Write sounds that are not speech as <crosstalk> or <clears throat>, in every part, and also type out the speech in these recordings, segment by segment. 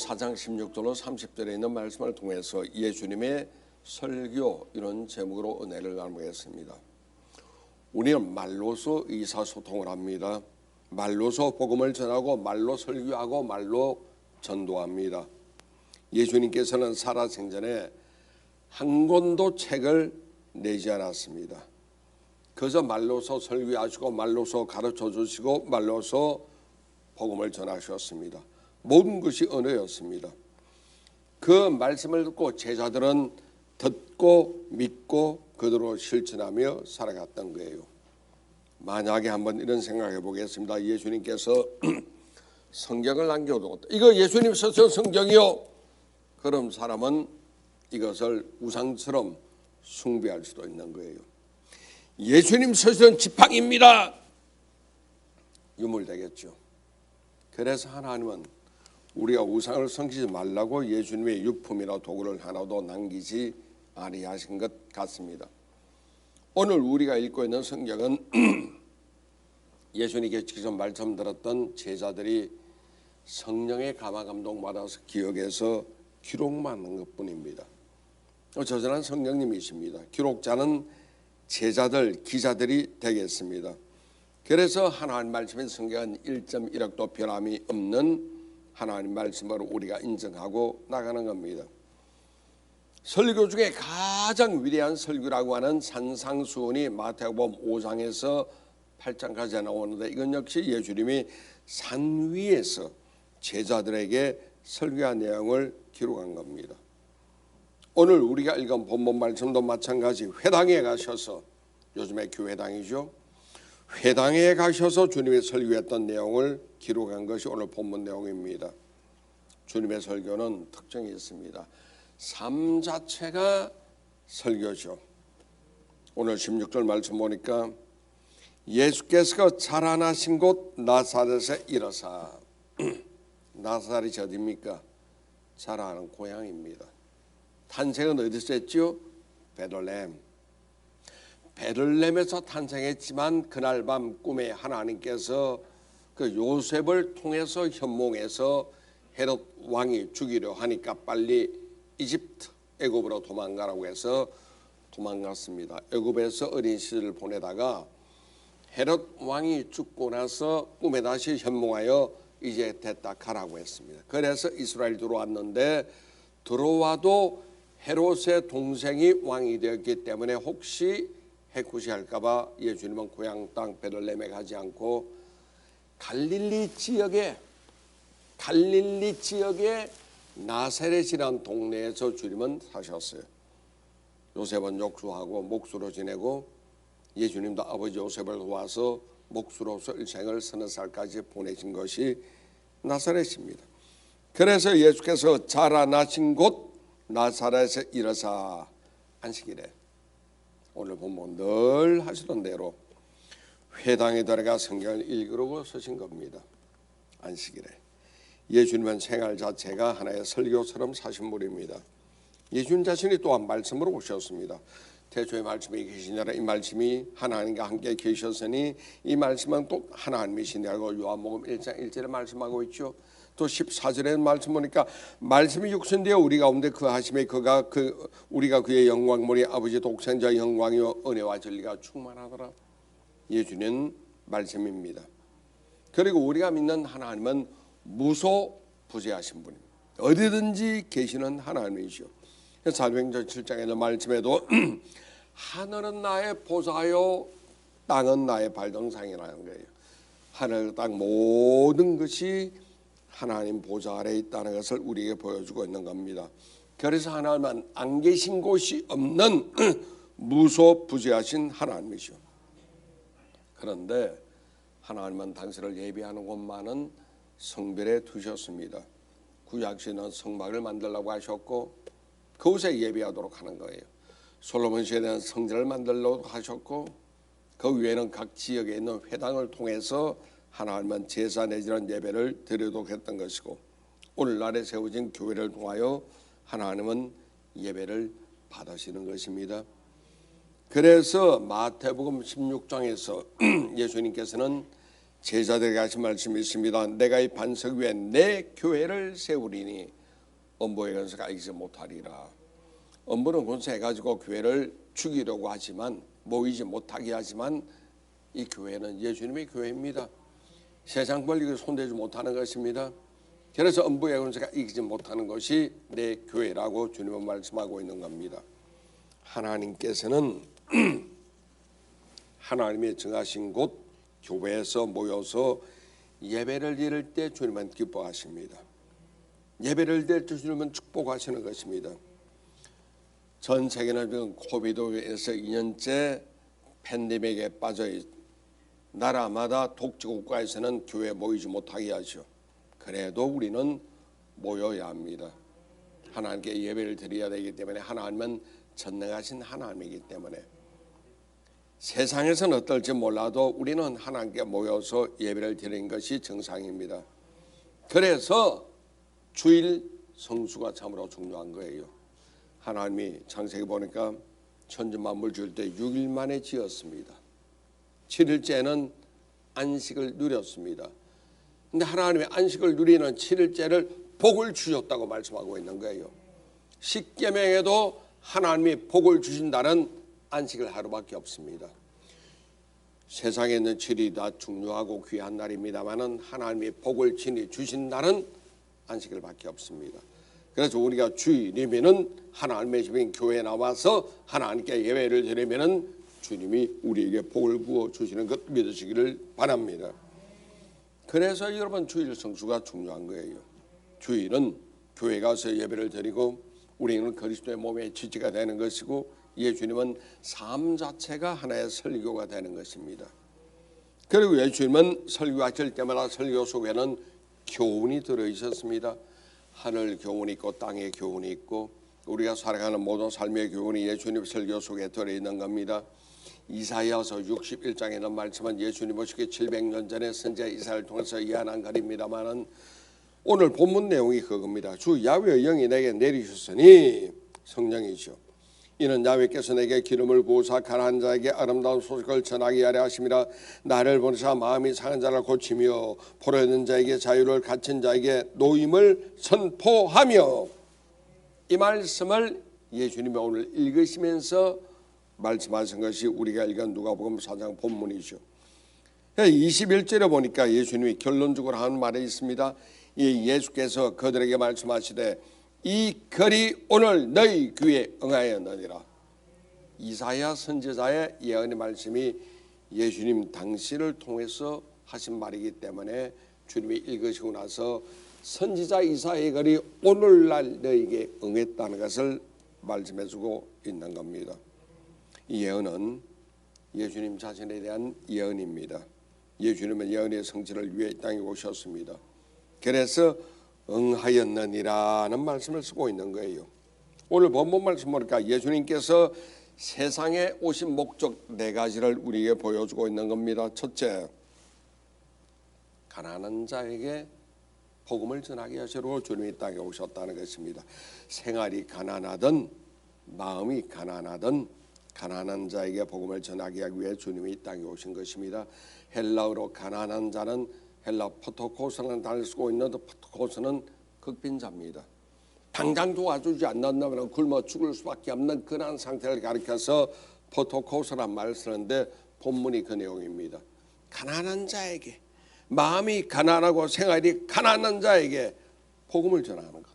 4장 16절로 30절에 있는 말씀을 통해서 예수님의 설교 이런 제목으로 은혜를 나누겠습니다. 우리는 말로서 의사소통을 합니다. 말로서 복음을 전하고 말로 설교하고 말로 전도합니다. 예수님께서는 살아생전에 한 권도 책을 내지 않았습니다. 그저 말로서 설교하시고 말로서 가르쳐 주시고 말로서 복음을 전하셨습니다. 모든 것이 언어였습니다. 그 말씀을 듣고 제자들은 듣고 믿고 그대로 실천하며 살아갔던 거예요. 만약에 한번 이런 생각해 보겠습니다. 예수님께서 <clears throat> 성경을 남겨두었다. 이거 예수님 쓰신 성경이요. 그럼 사람은 이것을 우상처럼 숭배할 수도 있는 거예요. 예수님 쓰신 지팡입니다. 유물되겠죠. 그래서 하나님은 우리가 우상을 섬기지 말라고 예수님의 유품이나 도구를 하나도 남기지 아니하신 것 같습니다. 오늘 우리가 읽고 있는 성경은 <clears throat> 예수님께 직접 말씀 들었던 제자들이 성령의 감화 감동 받아서 기억해서 기록만 한 것뿐입니다. 저절한 성령님이십니다. 기록자는 제자들, 기자들이 되겠습니다. 그래서 하나님 말씀의 성경은 1.1억도 변함이 없는 하나님 말씀으로 우리가 인정하고 나가는 겁니다. 설교 중에 가장 위대한 설교라고 하는 산상수훈이 마태복음 5장에서 8장까지 나오는데 이건 역시 예수님이 산 위에서 제자들에게 설교한 내용을 기록한 겁니다. 오늘 우리가 읽은 본문 말씀도 마찬가지 회당에 가셔서 요즘에 교회당이죠. 회당에 가셔서 주님의 설교했던 내용을 기록한 것이 오늘 본문 내용입니다. 주님의 설교는 특징이 있습니다. 삶 자체가 설교죠. 오늘 16절 말씀 보니까 예수께서 자라나신 곳 나사렛에 이르사 <clears throat> 나사렛이 어디입니까? 자라는 고향입니다. 탄생은 어디서 했죠? 베들레헴. 베들레헴에서 탄생했지만 그날 밤 꿈에 하나님께서 그 요셉을 통해서 현몽해서 헤롯 왕이 죽이려 하니까 빨리 이집트 애굽으로 도망가라고 해서 도망갔습니다. 애굽에서 어린 시절을 보내다가 헤롯 왕이 죽고 나서 꿈에 다시 현몽하여 이제 됐다 가라고 했습니다. 그래서 이스라엘 들어왔는데 들어와도 헤롯의 동생이 왕이 되었기 때문에 혹시 해코시할까봐 예수님은 고향 땅 베들레헴에 가지 않고 갈릴리 지역에 갈릴리 지역의 나사렛이란 동네에서 주님은 사셨어요. 요셉은 욕수하고 목수로 지내고 예수님도 아버지 요셉을 도와서 목수로서 일생을 서너 살까지 보내신 것이 나사렛입니다. 그래서 예수께서 자라나신 곳 나사렛에 이르사 안식일에 오늘 본문 늘 하시던 대로 회당에 들어가 성경을 읽으려고 서신 겁니다. 안식일에 예수님은 생활 자체가 하나의 설교처럼 사신 분입니다. 예수님 자신이 또한 말씀으로 오셨습니다. 태초에 말씀이 계시니라 이 말씀이 하나님과 함께 계셨으니 이 말씀은 또 하나님이시냐고 요한복음 1장 1절에 말씀하고 있죠. 또 14절에 말씀 보니까 말씀이 육신되어 우리 가운데 그 하심에 그가 그 우리가 그의 영광물이 아버지 독생자 영광이요 은혜와 진리가 충만하더라. 예수는 말씀입니다. 그리고 우리가 믿는 하나님은 무소 부재하신 분입니다. 어디든지 계시는 하나님이시오. 사도행전 7장에는 말씀에도 <clears throat> 하늘은 나의 보좌요 땅은 나의 발등상이라는 거예요. 하늘 땅 모든 것이 하나님 보좌 아래 있다는 것을 우리에게 보여주고 있는 겁니다. 그래서 하나님은 안 계신 곳이 없는 <clears throat> 무소부재하신 하나님이시오. 그런데 하나님은 당신을 예비하는 곳만은 성별에 두셨습니다. 구약시는 성막을 만들라고 하셨고 그곳에 예배하도록 하는 거예요. 솔로몬 시대는 성전을 만들려고 하셨고 그 외에는 각 지역에 있는 회당을 통해서 하나님은 제사 내지는 예배를 드리도록 했던 것이고 오늘날에 세워진 교회를 통하여 하나님은 예배를 받으시는 것입니다. 그래서 마태복음 16장에서 <clears throat> 예수님께서는 제자들에게 하신 말씀이 있습니다. 내가 이 반석 위에 내 교회를 세우리니 엄보의 권세가 이기지 못하리라. 엄보는 권세해가지고 교회를 죽이려고 하지만 모이지 못하게 하지만 이 교회는 예수님의 교회입니다. 세상 권리를 손대지 못하는 것입니다. 그래서 엄부의 권세가 이기지 못하는 것이 내 교회라고 주님은 말씀하고 있는 겁니다. 하나님께서는 <clears throat> 하나님이 정하신 곳 교회에서 모여서 예배를 드릴 때 주님은 기뻐하십니다. 예배를 주님은 축복하시는 것입니다. 전 세계는 지금 코비드에서 2년째 팬데믹에 빠져 있, 나라마다 독재국가에서는 교회 모이지 못하게 하죠. 그래도 우리는 모여야 합니다. 하나님께 예배를 드려야 되기 때문에 하나님은 전능하신 하나님이기 때문에 세상에서는 어떨지 몰라도 우리는 하나님께 모여서 예배를 드리는 것이 정상입니다. 그래서 주일 성수가 참으로 중요한 거예요. 하나님이 창세기 보니까 천지 만물 지을 때 6일 만에 지었습니다. 7일째는 안식을 누렸습니다. 근데 하나님의 안식을 누리는 7일째를 복을 주셨다고 말씀하고 있는 거예요. 십계명에도 하나님이 복을 주신다는 안식을 하루밖에 없습니다. 세상에 있는 7일이 다 중요하고 귀한 날입니다만은 하나님이 복을 친히 주신 날은 안식일 밖에 없습니다. 그래서 우리가 주일이면은 하나님의 집인 교회에 나와서 하나님께 예배를 드리면은 주님이 우리에게 복을 부어 주시는 것 믿으시기를 바랍니다. 그래서 여러분 주일 성수가 중요한 거예요. 주일은 교회 가서 예배를 드리고 우리는 그리스도의 몸의 지지가 되는 것이고 예수님은 삶 자체가 하나의 설교가 되는 것입니다. 그리고 예수님은 설교하실 때마다 설교 속에는 교훈이 들어 있었습니다. 하늘 교훈이 있고 땅의 교훈이 있고 우리가 살아가는 모든 삶의 교훈이 예수님 설교 속에 들어 있는 겁니다. 이사야서 61장에 있는 말씀은 예수님 오시기 700년 전에 선자 이사를 통해서 예언한 글입니다만은 오늘 본문 내용이 그겁니다. 주 야훼의 영이 내게 내리셨으니 성령이죠. 이는 야훼께서 내게 기름을 부으사 가난한 자에게 아름다운 소식을 전하게 하려 하심이라 나를 보내사 마음이 상한 자를 고치며 포로 있는 자에게 자유를 갇힌 자에게 노임을 선포하며 이 말씀을 예수님이 오늘 읽으시면서 말씀하신 것이 우리가 읽은 누가복음 4장 본문이죠. 21절에 보니까 예수님이 결론적으로 하는 말이 있습니다. 이 예수께서 그들에게 말씀하시되 이 글이 오늘 너희 귀에 응하였느니라. 이사야 선지자의 예언의 말씀이 예수님 당신을 통해서 하신 말이기 때문에 주님이 읽으시고 나서 선지자 이사의 글이 오늘날 너에게 응했다는 것을 말씀해 주고 있는 겁니다. 이 예언은 예수님 자신에 대한 예언입니다. 예수님은 예언의 성취를 위해 땅에 오셨습니다. 그래서 응하였느니라는 말씀을 쓰고 있는 거예요. 오늘 본문 말씀 보니까 예수님께서 세상에 오신 목적 네 가지를 우리에게 보여주고 있는 겁니다. 첫째, 가난한 자에게 복음을 전하게 하시러 주님이 땅에 오셨다는 것입니다. 생활이 가난하든 마음이 가난하든 가난한 자에게 복음을 전하기 위해 주님이 땅에 오신 것입니다. 헬라어로 가난한 자는 헬라 포토코스라는 단어를 쓰고 있는데 포토코스는 극빈자입니다. 당장 도와주지 않는다면 굶어 죽을 수밖에 없는 그런 상태를 가리켜서 포토코스란 말을 쓰는데 본문이 그 내용입니다. 가난한 자에게 마음이 가난하고 생활이 가난한 자에게 복음을 전하는 것.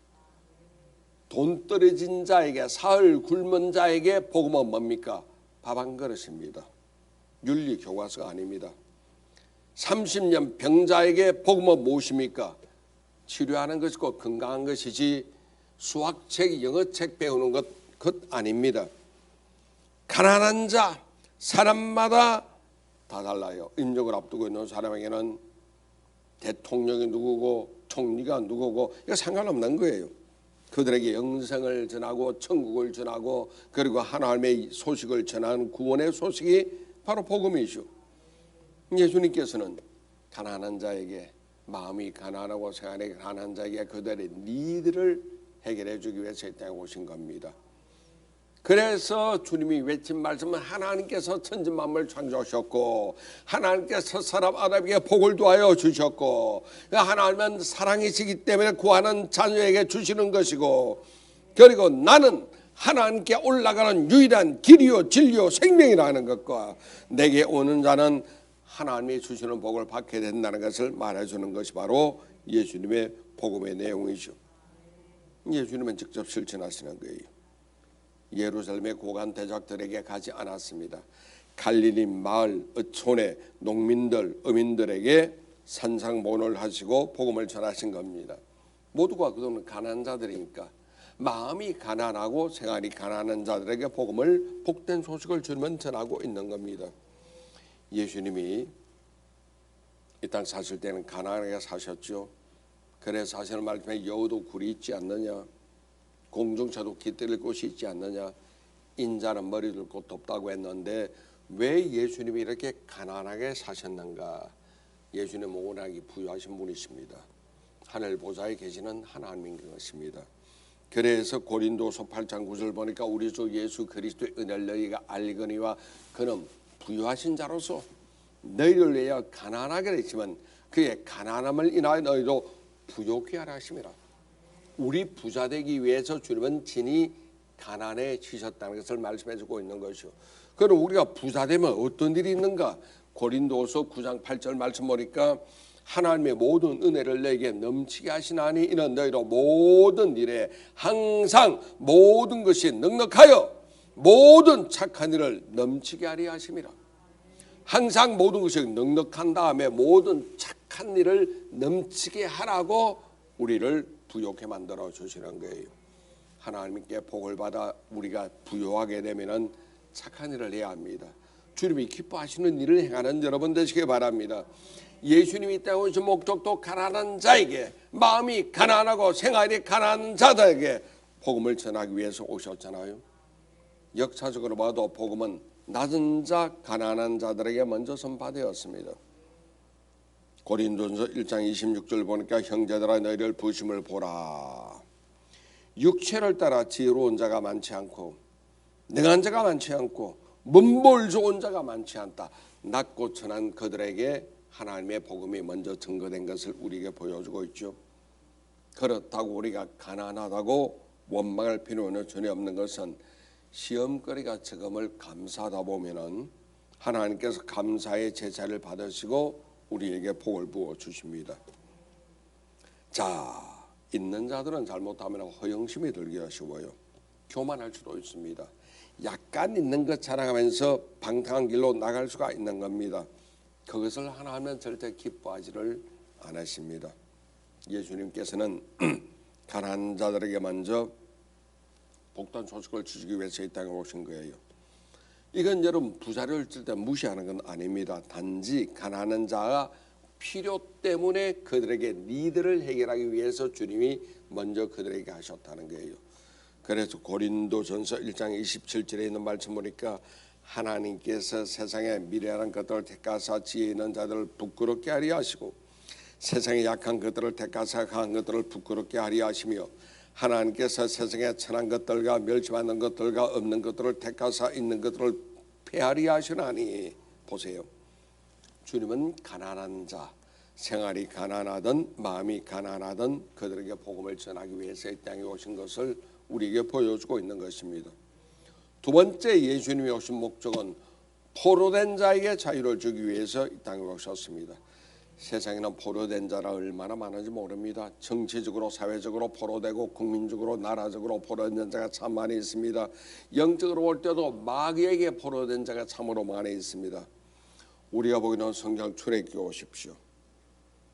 돈 떨어진 자에게 사흘 굶은 자에게 복음은 뭡니까? 밥 한 그릇입니다. 윤리 교과서가 아닙니다. 30년 병자에게 복음은 무엇입니까? 치료하는 것이고 건강한 것이지 수학책, 영어책 배우는 것, 것 아닙니다. 가난한 자, 사람마다 다 달라요. 임종을 앞두고 있는 사람에게는 대통령이 누구고 총리가 누구고 이거 상관없는 거예요. 그들에게 영생을 전하고 천국을 전하고 그리고 하나님의 소식을 전하는 구원의 소식이 바로 복음이죠. 예수님께서는 가난한 자에게 마음이 가난하고 생활이 가난한 자에게 그들의 니들을 해결해 주기 위해서 이 땅에 오신 겁니다. 그래서 주님이 외친 말씀은 하나님께서 천지 만물 창조하셨고 하나님께서 사람 아담에게 복을 도하여 주셨고 하나님은 사랑이시기 때문에 구하는 자녀에게 주시는 것이고 그리고 나는 하나님께 올라가는 유일한 길이요 진리요 생명이라는 것과 내게 오는 자는 하나님이 주시는 복을 받게 된다는 것을 말해주는 것이 바로 예수님의 복음의 내용이죠. 예수님은 직접 실천하시는 거예요. 예루살렘의 고관 대작들에게 가지 않았습니다. 갈릴리 마을 어촌의 농민들 어민들에게 산상본을 하시고 복음을 전하신 겁니다. 모두가 그동안 가난한 자들이니까 마음이 가난하고 생활이 가난한 자들에게 복음을 복된 소식을 주면 전하고 있는 겁니다. 예수님이 이 땅 사실 때는 가난하게 사셨죠. 그래서 사실 말씀에 여우도 굴이 있지 않느냐 공중차도 깃들일 곳이 있지 않느냐 인자는 머리 들 곳도 없다고 했는데 왜 예수님이 이렇게 가난하게 사셨는가? 예수님은 워낙에 부유하신 분이십니다. 하늘 보좌에 계시는 하나님인 것입니다. 그래서 고린도서 8장 9절 보니까 우리 주 예수 그리스도의 은혜를 너희가 알거니와 그는 부유하신 자로서 너희를 위하여 가난하게 했지만 그의 가난함을 인하여 너희도 부욕해 하라 하심이라 우리 부자 되기 위해서 주님은 진히 가난해지셨다는 것을 말씀해 주고 있는 것이요. 그럼 우리가 부자 되면 어떤 일이 있는가? 고린도서 9장 8절 말씀 보니까 하나님의 모든 은혜를 내게 넘치게 하시나니 이는 너희로 모든 일에 항상 모든 것이 넉넉하여 모든 착한 일을 넘치게 하리 하심이라. 항상 모든 것이 넉넉한 다음에 모든 착한 일을 넘치게 하라고 우리를 부욕해 만들어 주시는 거예요. 하나님께 복을 받아 우리가 부유하게 되면은 착한 일을 해야 합니다. 주님이 기뻐하시는 일을 행하는 여러분 되시기 바랍니다. 예수님이 땅에 오신 목적도 가난한 자에게 마음이 가난하고 생활이 가난한 자들에게 복음을 전하기 위해서 오셨잖아요. 역사적으로 봐도 복음은 낮은 자, 가난한 자들에게 먼저 선파되었습니다. 고린도전서 1장 26절 보니까 형제들아 너희를 부심을 보라. 육체를 따라 지혜로운 자가 많지 않고 능한 자가 많지 않고 문볼 좋은 자가 많지 않다. 낮고 천한 그들에게 하나님의 복음이 먼저 증거된 것을 우리에게 보여주고 있죠. 그렇다고 우리가 가난하다고 원망할 필요는 전혀 없는 것은 시험거리가 적음을 감사하다 보면은 하나님께서 감사의 제사를 받으시고 우리에게 복을 부어 주십니다. 자, 있는 자들은 잘못하면 허영심이 들기가 쉬워요. 교만할 수도 있습니다. 약간 있는 것 자랑하면서 방탕한 길로 나갈 수가 있는 겁니다. 그것을 하나님은 절대 기뻐하지를 않으십니다. 예수님께서는 <clears throat> 가난한 자들에게 먼저 복단 소식을 주시기 위해서 이 땅에 오신 거예요. 이건 여러분 부자를 줄때 무시하는 건 아닙니다. 단지 가난한 자가 필요 때문에 그들에게 니들을 해결하기 위해서 주님이 먼저 그들에게 하셨다는 거예요. 그래서 고린도전서 1장 27절에 있는 말씀 보니까 하나님께서 세상의 미래한 것들을 택하사 지혜 있는 자들을 부끄럽게 하리 하시고 세상의 약한 것들을 택하사 강한 것들을 부끄럽게 하리 하시며 하나님께서 세상의 천한 것들과 멸시받는 것들과 없는 것들을 택하사 있는 것들을 폐하리 하시나니 보세요. 주님은 가난한 자, 생활이 가난하든 마음이 가난하든 그들에게 복음을 전하기 위해서 이 땅에 오신 것을 우리에게 보여주고 있는 것입니다. 두 번째 예수님이 오신 목적은 포로된 자에게 자유를 주기 위해서 이 땅에 오셨습니다. 세상에는 포로된 자가 얼마나 많은지 모릅니다. 정치적으로, 사회적으로 포로되고 국민적으로, 나라적으로 포로된 자가 참 많이 있습니다. 영적으로 볼 때도 마귀에게 포로된 자가 참으로 많이 있습니다. 우리가 보기는 성경 출애굽기 오십시오.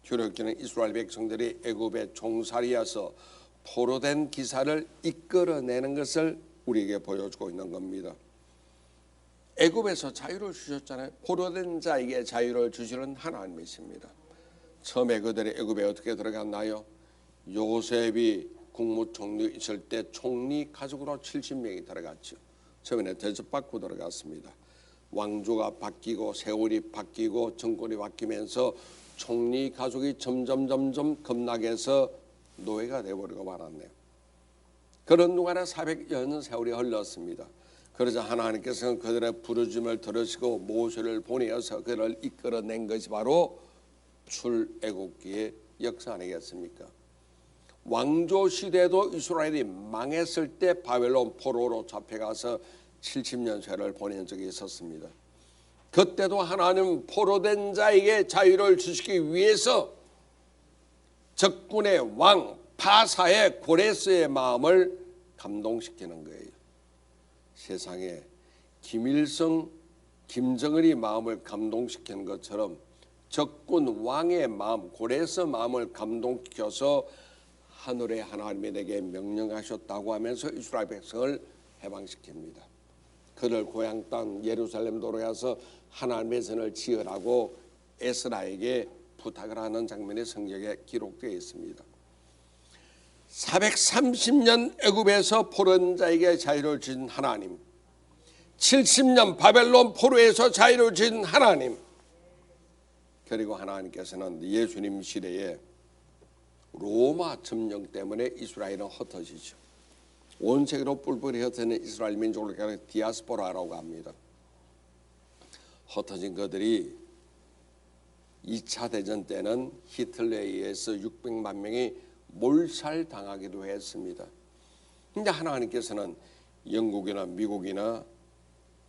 출애굽기는 이스라엘 백성들이 애굽의 종살이어서 포로된 기사를 이끌어내는 것을 우리에게 보여주고 있는 겁니다. 애굽에서 자유를 주셨잖아요. 포로된 자에게 자유를 주시는 하나님이십니다. 처음에 그들이 애굽에 어떻게 들어갔나요? 요셉이 국무총리 있을 때 총리 가족으로 70명이 들어갔죠. 처음에는 대접받고 들어갔습니다. 왕조가 바뀌고 세월이 바뀌고 정권이 바뀌면서 총리 가족이 점점 점점 급락해서 노예가 되어버리고 말았네요. 그런 동안에 400여 세월이 흘렀습니다. 그러자 하나님께서는 그들의 부르짐을 들으시고 모세를 보내어서 그를 이끌어낸 것이 바로 출애굽기의 역사 아니겠습니까? 왕조 시대도 이스라엘이 망했을 때 바벨론 포로로 잡혀가서 70년 세를 보낸 적이 있었습니다. 그때도 하나님 포로된 자에게 자유를 주시기 위해서 적군의 왕 파사의 고레스의 마음을 감동시키는 거예요. 세상에 김일성, 김정은이 마음을 감동시키는 것처럼 적군 왕의 마음, 고레스 마음을 감동시켜서 하늘의 하나님이 내게 명령하셨다고 하면서 이스라엘 백성을 해방시킵니다. 그를 고향 땅 예루살렘 도로에서 하나님의 선을 지으라고 에스라에게 부탁을 하는 장면이 성경에 기록되어 있습니다. 430년 애굽에서 포른 자에게 자유를 주신 하나님, 70년 바벨론 포로에서 자유를 주신 하나님, 그리고 하나님께서는 예수님 시대에 로마 점령 때문에 이스라엘은 흩어지죠. 온 세계로 뿔뿔이 흩어진 이스라엘 민족을 디아스포라라고 합니다. 흩어진 그들이 2차 대전 때는 히틀러에 의해서 600만 명이 몰살당하기도 했습니다. 근데 하나님께서는 영국이나 미국이나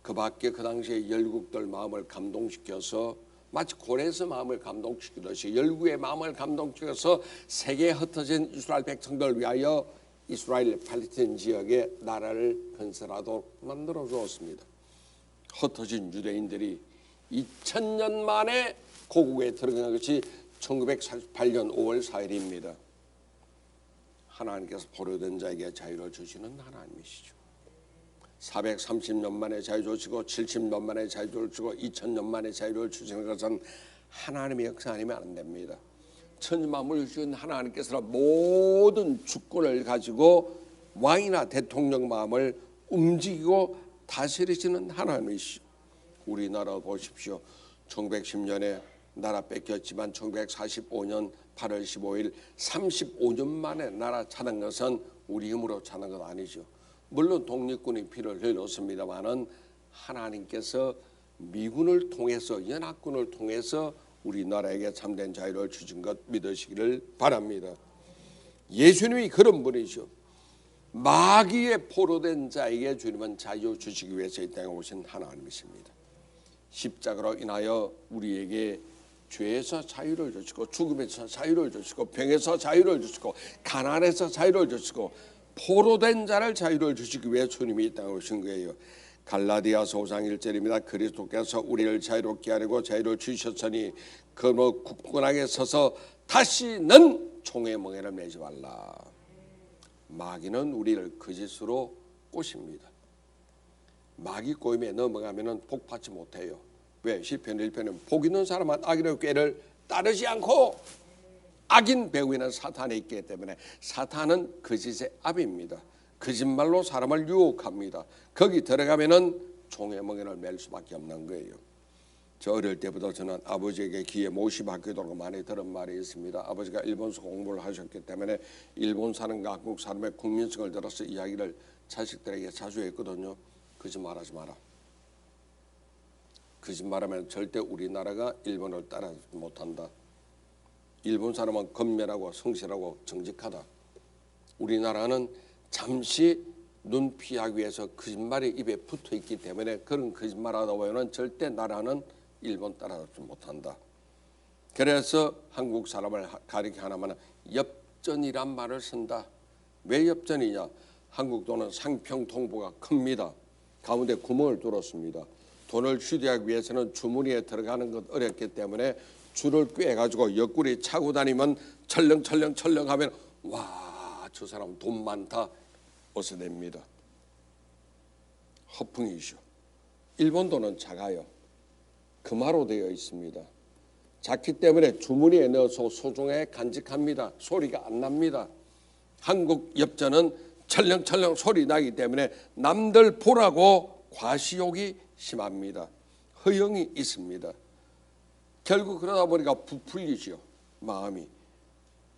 그 밖에 그 당시에 열국들 마음을 감동시켜서 마치 고레스 마음을 감동시키듯이 열국의 마음을 감동시켜서 세계에 흩어진 이스라엘 백성들 위하여 이스라엘 팔레스틴 지역에 나라를 건설하도록 만들어 주었습니다. 흩어진 유대인들이 2000년 만에 고국에 들어간 것이 1948년 5월 4일입니다. 하나님께서 포로된 자에게 자유를 주시는 하나님이시죠. 430년 만에 자유 주시고 70년 만에 자유 주시고 2000년 만에 자유를 주시는 것은 하나님의 역사 아니면 안 됩니다. 천지만물 주신 하나님께서는 모든 주권을 가지고 왕이나 대통령 마음을 움직이고 다스리시는 하나님이시죠. 우리나라 보십시오. 1910년에 나라 뺏겼지만 1945년 8월 15일 35년 만에 나라 찾은 것은 우리 힘으로 찾은 것 아니죠. 물론 독립군이 피를 흘렸습니다만은 하나님께서 미군을 통해서 연합군을 통해서 우리나라에게 참된 자유를 주신 것 믿으시기를 바랍니다. 예수님이 그런 분이죠. 마귀의 포로된 자에게 주님은 자유 주시기 위해서 이 땅에 오신 하나님이십니다. 십자가로 인하여 우리에게 죄에서 자유를 주시고 죽음에서 자유를 주시고 병에서 자유를 주시고 가난에서 자유를 주시고 포로된 자를 자유를 주시기 위해 주님이 이 땅에 오신 거예요. 갈라디아서 5장 1절입니다. 그리스도께서 우리를 자유롭게 하려고 자유를 주셨으니 그로 굳건하게 서서 다시는 총의 멍에를 매지 말라. 마귀는 우리를 거짓으로 꼬십니다. 마귀 꼬임에 넘어가면은 복 받지 못해요. 왜? 시편 1편은 복 있는 사람은 악인의 꾀를 따르지 않고 악인 배후에는 사탄이 있기 때문에 사탄은 거짓의 압입니다. 거짓말로 사람을 유혹합니다. 거기 들어가면은 종의 멍에를 맬 수밖에 없는 거예요. 저 어릴 때부터 저는 아버지에게 귀에 못이 박히도록 많이 들은 말이 있습니다. 아버지가 일본서 공부를 하셨기 때문에 일본 사람과 한국 사람의 국민성을 들어서 이야기를 자식들에게 자주 했거든요. 거짓말하지 마라. 거짓말하면 절대 우리나라가 일본을 따라하지 못한다. 일본 사람은 건면하고 성실하고 정직하다. 우리나라는 잠시 눈 피하기 위해서 거짓말이 입에 붙어 있기 때문에 그런 거짓말하다 보면 절대 나라는 일본 따라잡지 못한다. 그래서 한국 사람을 가리키 하나만 엽전이란 말을 쓴다. 왜 엽전이냐? 한국 돈은 상평 통보가 큽니다. 가운데 구멍을 뚫었습니다. 돈을 휴대하기 위해서는 주머니에 들어가는 것 어렵기 때문에 줄을 꿰가지고 옆구리 차고 다니면 철렁철렁 철렁하면 와 저 사람 돈 많다 어서 냅니다. 허풍이죠. 일본 돈은 작아요. 금화로 되어 있습니다. 작기 때문에 주머니에 넣어서 소중에 간직합니다. 소리가 안 납니다. 한국 엽전은 철렁철렁 소리 나기 때문에 남들 보라고 과시욕이 심합니다. 허영이 있습니다. 결국 그러다 보니까 부풀리죠. 마음이.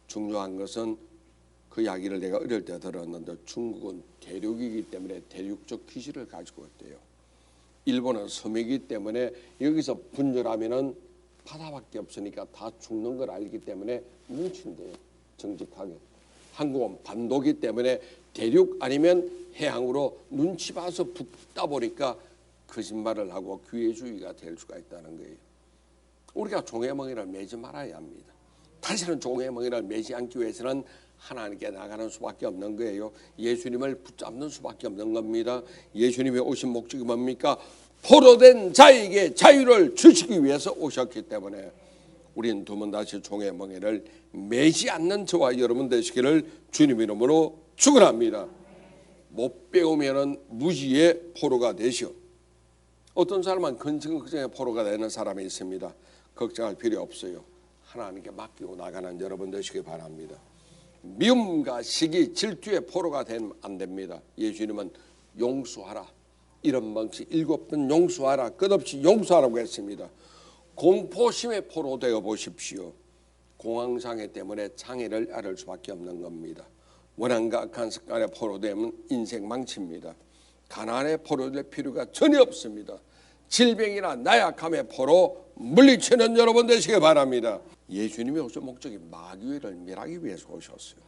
중요한 것은 그 이야기를 내가 어릴 때 들었는데 중국은 대륙이기 때문에 대륙적 기질을 가지고 있대요. 일본은 섬이기 때문에 여기서 분열하면은 바다밖에 없으니까 다 죽는 걸 알기 때문에 뭉친대요. 정직하게. 한국은 반도기 때문에 대륙 아니면 해양으로 눈치 봐서 붙다 보니까 거짓말을 하고 기회주의가 될 수가 있다는 거예요. 우리가 종해멍이를 매지 말아야 합니다. 다시는 종해멍이를 매지 않기 위해서는 하나님께 나가는 수밖에 없는 거예요. 예수님을 붙잡는 수밖에 없는 겁니다. 예수님이 오신 목적이 뭡니까? 포로된 자에게 자유를 주시기 위해서 오셨기 때문에 우리는 두번 다시 종의 멍에를 매지 않는 저와 여러분 되시기를 주님 이름으로 축원합니다. 못 배우면은 무지의 포로가 되시오. 어떤 사람은 근성 걱정의 포로가 되는 사람이 있습니다. 걱정할 필요 없어요. 하나님께 맡기고 나가는 여러분 되시기 바랍니다. 미움과 시기, 질투의 포로가 되면 안 됩니다. 예수님은 용서하라. 이런 멍치 일곱 번 용서하라. 끝없이 용서하라고 했습니다. 공포심의 포로 되어 보십시오. 공황장애 때문에 장애를 앓을 수밖에 없는 겁니다. 원한과 악한 습관에 포로되면 인생 망칩니다. 가난에 포로될 필요가 전혀 없습니다. 질병이나 나약함의 포로 물리치는 여러분 되시기 바랍니다. 예수님이 오신 목적이 마귀를 멸하기 위해서 오셨어요.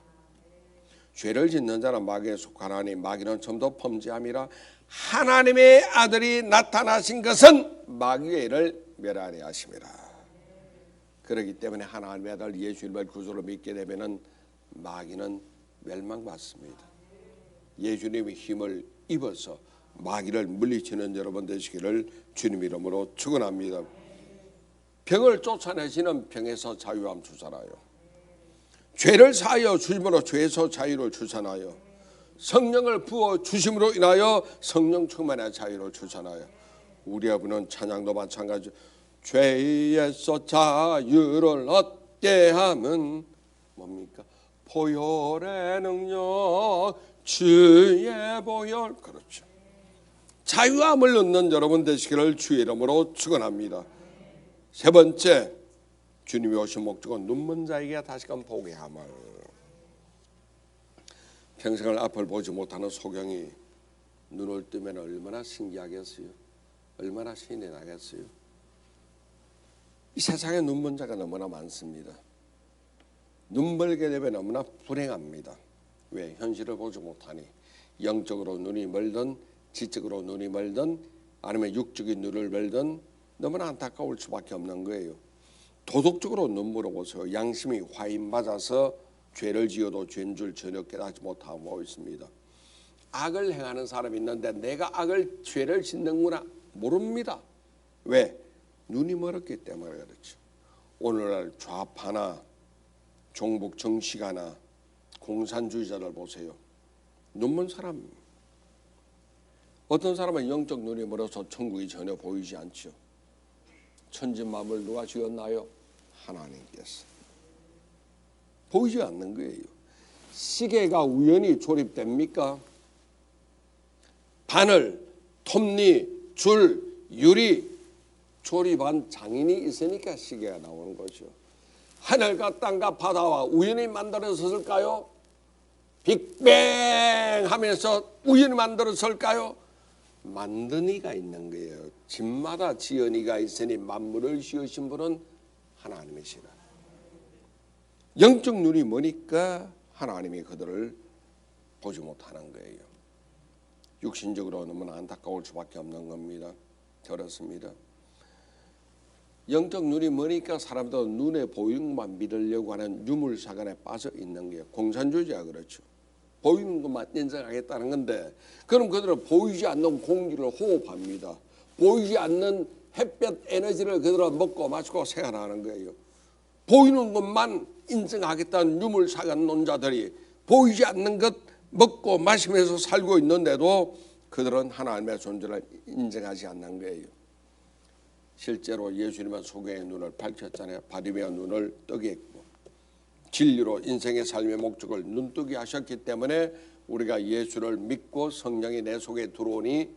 죄를 짓는 자는 마귀에 속하나니 마귀는 좀더 범죄함이라 하나님의 아들이 나타나신 것은 마귀를 멸하려 하심이라. 그렇기 때문에 하나님의 아들 예수님을 구주로 믿게 되면은 마귀는 멸망받습니다. 예수님의 힘을 입어서 마귀를 물리치는 여러분 되시기를 주님 이름으로 축원합니다. 병을 쫓아내시는 병에서 자유함 주잖아요. 죄를 사하여 주심으로 죄에서 자유를 주잖아요. 성령을 부어 주심으로 인하여 성령 충만의 자유를 주잖아요. 우리 아버는 찬양도 마찬가지. 죄에서 자유를 얻게 함은 뭡니까? 보혈의 능력, 주의 보혈. 그렇죠. 자유함을 얻는 여러분 되시기를 주의 이름으로 축원합니다. 세 번째 주님이 오신 목적은 눈먼 자에게 다시금 보게 함을 평생을 앞을 보지 못하는 소경이 눈을 뜨면 얼마나 신기하겠어요 얼마나 신이 나겠어요 이 세상에 눈먼 자가 너무나 많습니다 눈 멀게 되면 너무나 불행합니다 왜 현실을 보지 못하니 영적으로 눈이 멀든 지적으로 눈이 멀든 아니면 육적인 눈을 멀든 너무나 안타까울 수밖에 없는 거예요. 도덕적으로 눈물을 보세요. 양심이 화인 맞아서 죄를 지어도 죄인 줄 전혀 깨닫지 못하고 있습니다. 악을 행하는 사람이 있는데 내가 악을 죄를 짓는구나 모릅니다. 왜? 눈이 멀었기 때문에 그렇죠. 오늘날 좌파나 종북 정치가나 공산주의자들 보세요. 눈먼 사람. 어떤 사람은 영적 눈이 멀어서 천국이 전혀 보이지 않죠. 천지만물 누가 지었나요? 하나님께서. 보이지 않는 거예요. 시계가 우연히 조립됩니까? 바늘, 톱니, 줄, 유리 조립한 장인이 있으니까 시계가 나오는 거죠. 하늘과 땅과 바다와 우연히 만들어졌을까요? 빅뱅 하면서 우연히 만들어졌을까요? 만든 이가 있는 거예요. 집마다 지은 이가 있으니 만물을 지으신 분은 하나님이시라. 영적 눈이 머니까 하나님이 그들을 보지 못하는 거예요. 육신적으로 너무나 안타까울 수밖에 없는 겁니다. 그렇습니다. 영적 눈이 머니까 사람도 눈에 보이는 것만 믿으려고 하는 유물사관에 빠져 있는 게 공산주의자 그렇죠. 보이는 것만 인정하겠다는 건데 그럼 그들은 보이지 않는 공기를 호흡합니다. 보이지 않는 햇볕 에너지를 그들은 먹고 마시고 생활하는 거예요. 보이는 것만 인정하겠다는 유물사관 논자들이 보이지 않는 것 먹고 마시면서 살고 있는데도 그들은 하나님의 존재를 인정하지 않는 거예요. 실제로 예수님은 소경의 눈을 밝혔잖아요. 바리메의 눈을 뜨게 했고 진리로 인생의 삶의 목적을 눈뜨게 하셨기 때문에 우리가 예수를 믿고 성령이 내 속에 들어오니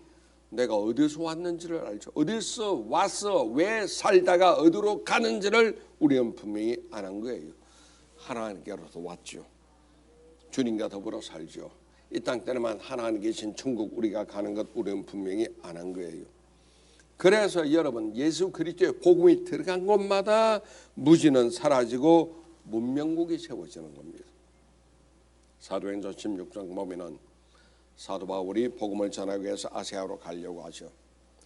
내가 어디서 왔는지를 알죠. 어디서 와서 왜 살다가 어디로 가는지를 우리는 분명히 아는 거예요. 하나님께로서 왔죠. 주님과 더불어 살죠. 이 땅 때에만 하나님 계신 천국 우리가 가는 것 우리는 분명히 아는 거예요. 그래서 여러분 예수 그리스도의 복음이 들어간 곳마다 무지는 사라지고 문명국이 세워지는 겁니다. 사도행전 16장 보면은 사도 바울이 복음을 전하기 위해서 아시아로 가려고 하죠.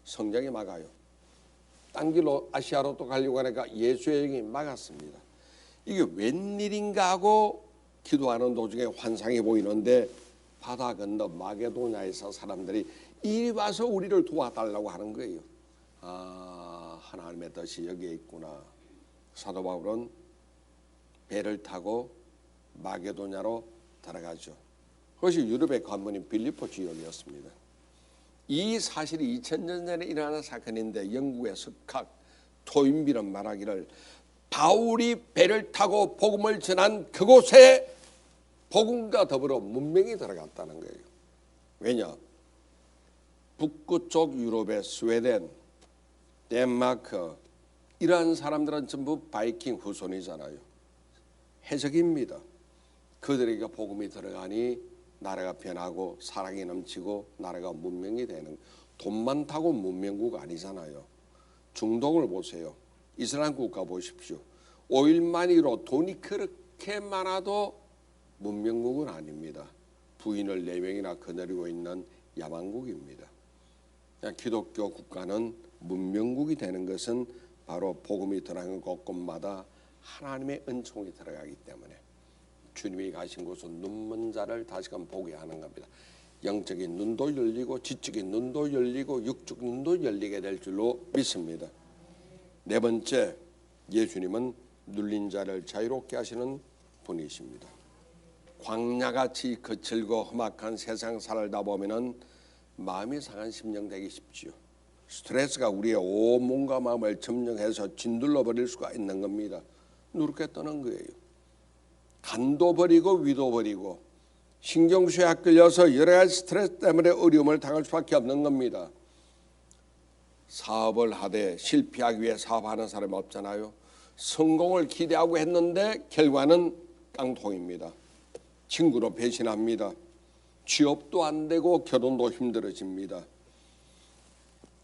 성경이 막아요. 딴 길로 아시아로 또 가려고 하니까 예수의 영이 막았습니다. 이게 웬일인가 하고 기도하는 도중에 환상이 보이는데 바다 건너 마게도냐에서 사람들이 이리 와서 우리를 도와달라고 하는 거예요. 아 하나님의 뜻이 여기에 있구나. 사도 바울은 배를 타고 마게도냐로 들어가죠. 그것이 유럽의 관문인 빌리포 지역이었습니다. 이 사실이 2000년 전에 일어난 사건인데 영국의 석학 토인비는 말하기를 바울이 배를 타고 복음을 전한 그곳에 복음과 더불어 문명이 들어갔다는 거예요. 왜냐? 북구 쪽 유럽의 스웨덴, 덴마크 이러한 사람들은 전부 바이킹 후손이잖아요. 해석입니다. 그들에게 복음이 들어가니 나라가 변하고 사랑이 넘치고 나라가 문명이 되는 돈 많다고 문명국 아니잖아요. 중동을 보세요. 이슬람 국가 보십시오. 오일만이로 돈이 그렇게 많아도 문명국은 아닙니다. 부인을 네 명이나 거느리고 있는 야만국입니다. 기독교 국가는 문명국이 되는 것은 바로 복음이 들어가는 곳곳마다 하나님의 은총이 들어가기 때문에 주님이 가신 곳은 눈먼 자를 다시금 보게 하는 겁니다. 영적인 눈도 열리고 지적인 눈도 열리고 육적 눈도 열리게 될 줄로 믿습니다. 네 번째 예수님은 눌린 자를 자유롭게 하시는 분이십니다. 광야같이 거칠고 험악한 세상 살다 보면은 마음이 상한 심령 되기 쉽지요. 스트레스가 우리의 온 몸과 마음을 점령해서 짓눌러 버릴 수가 있는 겁니다. 누렇게 떠는 거예요. 간도 버리고 위도 버리고 신경쇠약 끌려서 여러 가지 스트레스 때문에 어려움을 당할 수밖에 없는 겁니다. 사업을 하되 실패하기 위해 사업하는 사람 없잖아요. 성공을 기대하고 했는데 결과는 깡통입니다. 친구로 배신합니다. 취업도 안 되고 결혼도 힘들어집니다.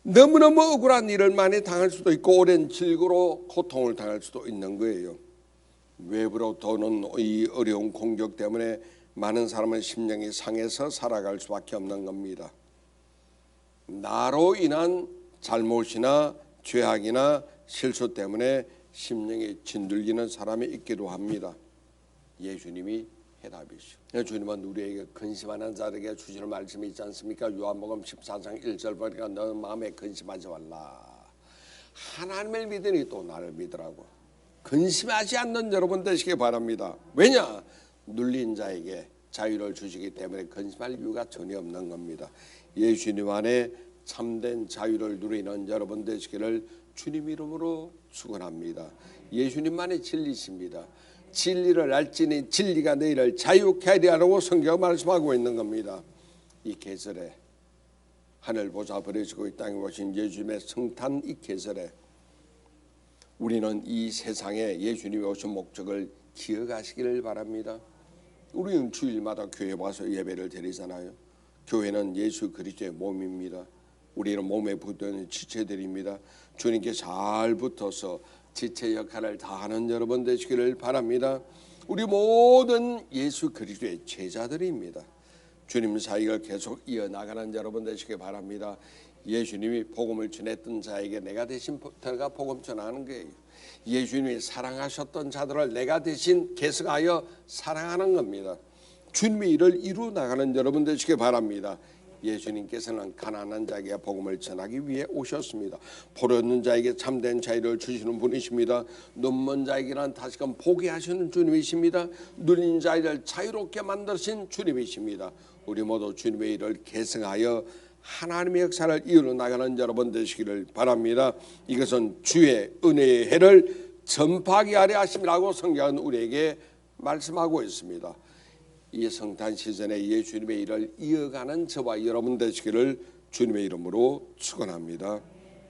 너무너무 억울한 일을 많이 당할 수도 있고 오랜 질고로 고통을 당할 수도 있는 거예요. 외부로부터 는 이 어려운 공격 때문에 많은 사람은 심령이 상해서 살아갈 수밖에 없는 겁니다. 나로 인한 잘못이나 죄악이나 실수 때문에 심령이 진들기는 사람이 있기도 합니다. 예수님이 해답이죠. 주님은 우리에게 근심하는 자에게 주시는 말씀이 있지 않습니까? 요한복음 14장 1절 보니까 너 마음에 근심하지 말라. 하나님을 믿으니 또 나를 믿으라고. 근심하지 않는 여러분 되시기 바랍니다. 왜냐? 눌린 자에게 자유를 주시기 때문에 근심할 이유가 전혀 없는 겁니다. 예수님 안에 참된 자유를 누리는 여러분 되시기를 주님 이름으로 축원합니다. 예수님만의 진리십니다. 진리를 알지니 진리가 너희를 자유케 하리라고 성경 말씀하고 있는 겁니다. 이 계절에 하늘 보자 버려지고 이 땅에 오신 예수님의 성탄 이 계절에 우리는 이 세상에 예수님이 오신 목적을 기억하시기를 바랍니다. 우리는 주일마다 교회 와서 예배를 드리잖아요. 교회는 예수 그리스도의 몸입니다. 우리는 몸에 붙는 지체들입니다. 주님께 잘 붙어서 지체 역할을 다하는 여러분 되시기를 바랍니다. 우리 모든 예수 그리스도의 제자들입니다. 주님 사역을 계속 이어나가는 여러분 되시기 바랍니다. 예수님이 복음을 전했던 자에게 내가 대신 들어가 복음 전하는 거예요. 예수님이 사랑하셨던 자들을 내가 대신 계속하여 사랑하는 겁니다. 주님이 이를 이루 나가는 여러분 되시기 바랍니다. 예수님께서는 가난한 자에게 복음을 전하기 위해 오셨습니다. 포로는 자에게 참된 자유를 주시는 분이십니다. 눈먼 자에게는 다시금 보게 하시는 주님이십니다. 눌린 자를 자유롭게 만드신 주님이십니다. 우리 모두 주님의 일을 계승하여 하나님의 역사를 이루어 나가는 여러분 되시기를 바랍니다. 이것은 주의 은혜의 해를 전파하게 하려 하심이라고 성경은 우리에게 말씀하고 있습니다. 이 성탄 시즌에 예수님의 일을 이어가는 저와 여러분 되시기를 주님의 이름으로 축원합니다.